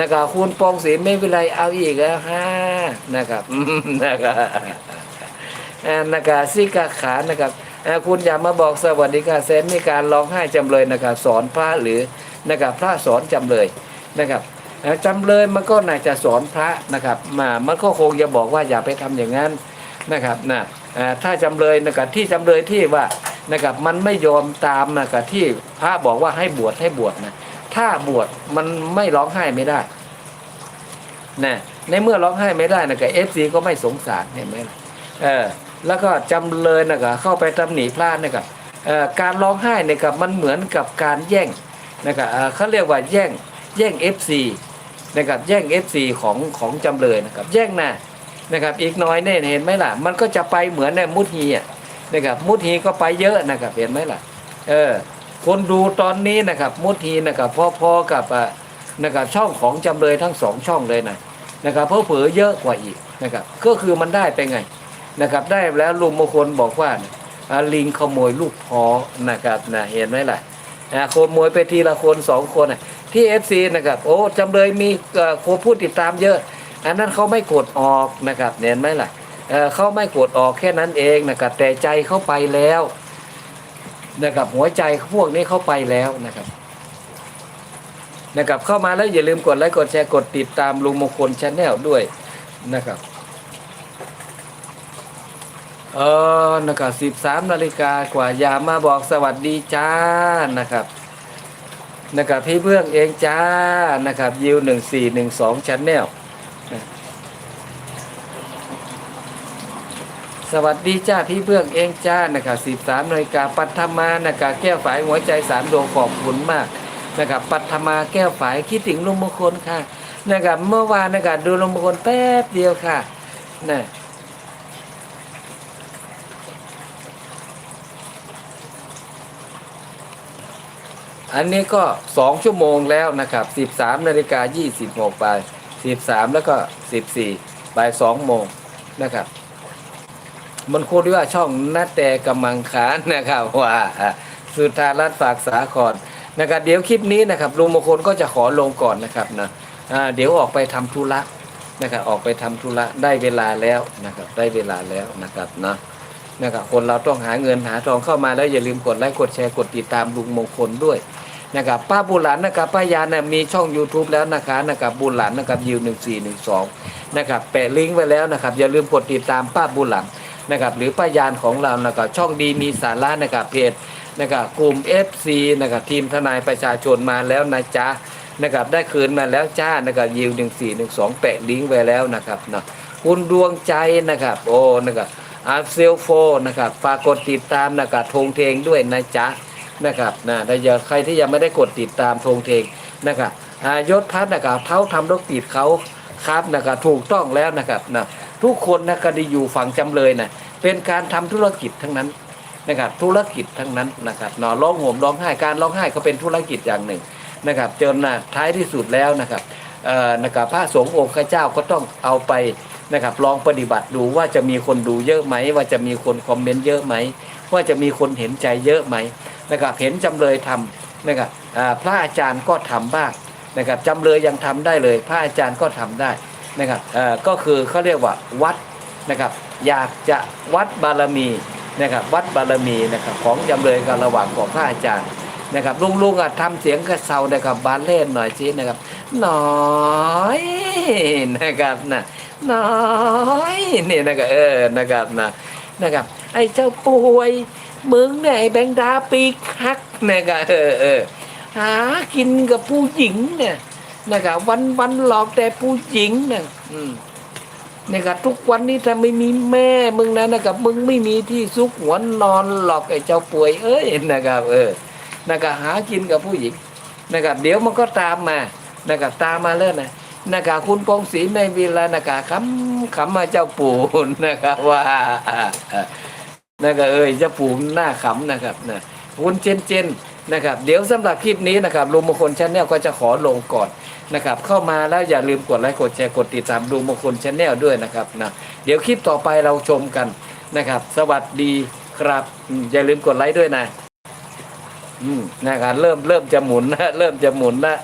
นะครับคุณปองศรีไม่เป็นไรเอาอีกแล้วฮะนะครับนะครับอ่านะครับซิกาขานะครับคุณอย่ามาบอกสวัสดีค่ะเซนมีการร้องไห้จำเลยนะครับสอนพระหรือนะครับพระสอนจำเลยนะครับจำเลยมันก็น่าจะสอนพระนะครับมามันก็คงจะบอกว่าอย่าไปทำอย่างนั้นนะครับนะอ่าถ้าจำเลยนะครับที่จำเลยที่ว่านะครับมันไม่ยอมตามนะครับที่พระบอกว่าให้บวชให้บวชนะ ถ้าบวชมันไม่ร้องไห้ไม่ได้นะในเมื่อร้องไห้ไม่ได้นะกับเอฟซีก็ไม่สงสารเห็นไหมล่ะเออ แล้วก็จำเลยนะกับเข้าไปตำหนิพระนะครับเออการร้องไห้เนี่ยกับมันเหมือนกับการแย่งนะครับเขาเรียกว่าแย่งแย่ง FC นะครับแย่ง FC ของของจำเลยนะครับแย่งนะนะครับอีกน้อยเนี่ยเห็นไหมล่ะ มันก็จะไปเหมือนในมุดฮีอะนะครับมุดฮีก็ไปเยอะนะครับเห็นไหมล่ะ เออ คนดูตอนนี้นะครับมุดฮีนะครับพอๆกับนะครับช่องของจำเลยทั้งสองช่องเลยนะนะครับเพราะเผอเยอะกว่าอีกนะครับก็คือมันได้ไปไงนะครับได้แล้วลุงมงคลบอกว่าลิงขโมยลูกพอนะครับนะเห็นไหมล่ะอ่าขโมยไปทีละคนสองคนที่เอฟซีนะครับโอ้จำเลยมีคนผู้ติดตามเยอะ อันนั้นเขาไม่กดออกนะครับเห็นไหมล่ะเขาไม่กดออกแค่นั้นเองนะครับแต่ใจเขาไปแล้ว นะครับหัวใจพวกนี้เขาไปแล้วนะครับนะครับเข้ามาแล้วอย่าลืมกดไลค์กดแชร์กดติดตามลุงมงคลชาแนลด้วยนะครับเออนะครับสิบสามนาฬิกากว่าอย่ามาบอกสวัสดีจ้านะครับนะครับพี่เบื้องเองจ้านะครับยิวหนึ่งสี่หนึ่งสองชาแนล สวัสดีจ้าพี่เบื้องเองจ้านะครับสิบสามนาฬิกาปัทมานะครับแก้วฝายหัวใจสามดวงขอบคุณมากนะครับปัทมาแก้วฝายคิดถึงลุงมงคลค่ะนะครับเมื่อวานนะครับดูลุงมงคลแป๊บเดียวค่ะนะอันนี้ก็สองชั่วโมงแล้วนะครับสิบสามนาฬิกายี่สิบหกไปสิบสามแล้วก็สิบสี่บ่ายสองโมงนะครับ มันคูดว่าช่องนาแต่กำมังขานนะครับว่าสุธารัตน์ฝากสาครนะครับเดี๋ยวคลิปนี้นะครับลุงมงคลก็จะขอลงก่อนนะครับนะเดี๋ยวออกไปทำธุระนะครับออกไปทำธุระได้เวลาแล้วนะครับได้เวลาแล้วนะครับนะนะครับคนเราต้องหาเงินหาทองเข้ามาแล้วอย่าลืมกดไลค์กดแชร์กดติดตามลุงมงคลด้วยนะครับป้าบุญหลานนะครับป้ายานะมีช่อง YouTube แล้วนะคะนะครับบุญหลานนะครับยิวหนึ่งสี่หนึ่งสองนะครับแปะลิงก์ไว้แล้วนะครับอย่าลืมกดติดตามป้าบุญหลาน นะครับหรือป้ายานของเรานะครับช่องดีมีสาระนะครับเพจนะครับกลุ่ม FC นะครับทีมทนายประชาชนมาแล้วนะจ๊ะนะครับได้คืนมาแล้วจ้านะครับยิวหนึ่งสี่หนึ่งสองแปะลิงก์ไว้แล้วนะครับเนาะคุณดวงใจนะครับโอ้นะครับอาเซลโฟนะครับฝากกดติดตามนะครับธงเทงด้วยนะจ๊ะนะครับนะถ้าอยากใครที่ยังไม่ได้กดติดตามธงเทงนะครับยศพัฒน์นะครับเท้าทำรถติดเขาครับนะครับถูกต้องแล้วนะครับนะ ทุกคนนะคดีอยู่ฝั่งจำเลยนะเป็นการทำธุรกิจทั้งนั้นนะครับธุรกิจทั้งนั้นนะครับเนอร้องโหมร้องไห้การร้องไห้ก็เป็นธุรกิจอย่างหนึ่งนะครับจนนะท้ายที่สุดแล้วนะครับเอ่อนะครับพระสงฆ์องค์ข้าเจ้าก็ต้องเอาไปนะครับลองปฏิบัติดูว่าจะมีคนดูเยอะไหม ว่าจะมีคนคอมเมนต์เยอะไหม ว่าจะมีคนเห็นใจเยอะไหมนะครับเห็นจำเลยทำนะครับพระอาจารย์ก็ทำบ้างนะครับจำเลยยังทำได้เลย พระอาจารย์ก็ทำได้ นะครับเอ่อก็คือเขาเรียกว่าวัดนะครับอยากจะวัดบารมีนะครับวัดบารมีนะครับของจำเลยกับระหว่างของพระอาจารย์นะครับลุงลุงอะทำเสียงกระเซานะครับบานเล่นหน่อยสินะครับน้อยนะครับนะน้อยนี่นะครับเออนะครับนะนะครับไอ้เจ้าป่วยมึงเนี่ยไอ้แบงดาปีกหักนะครับเออเออหากินกับผู้หญิงเนี่ย นะครับวันวันหลอกแต่ผู้หญิงเนี่ยอืมนะครับทุกวันนี้ถ้าไม่มีแม่มึงนะนะครับมึงไม่มีที่ซุกหัวนอนหรอกไอ้เจ้าป่วยเอ้ยนะครับ เออนะครับหากินกับผู้หญิงนะครับเดี๋ยวมันก็ตามมานะครับตามมาเลยนะนะครับคุณปองศรีไม่มีแล้วนะครับคำคำมาเจ้าปู่นะครับว่านะครับเอ้ยเจ้าปู่หน้าขำนะครับนะคุณเจนเจน นะครับเดี๋ยวสำหรับคลิปนี้นะครับลุงมงคลชาแนลก็จะขอลงก่อนนะครับเข้ามาแล้วอย่าลืมกดไลค์กดแชร์กดติดตามลุงมงคลชาแนลด้วยนะครับนะเดี๋ยวคลิปต่อไปเราชมกันนะครับ สวัสดีครับอืมอย่าลืมกดไลค์ด้วยนะอืมนะครับเริ่มเริ่มจะหมุนนะเริ่มจะหมุนนะ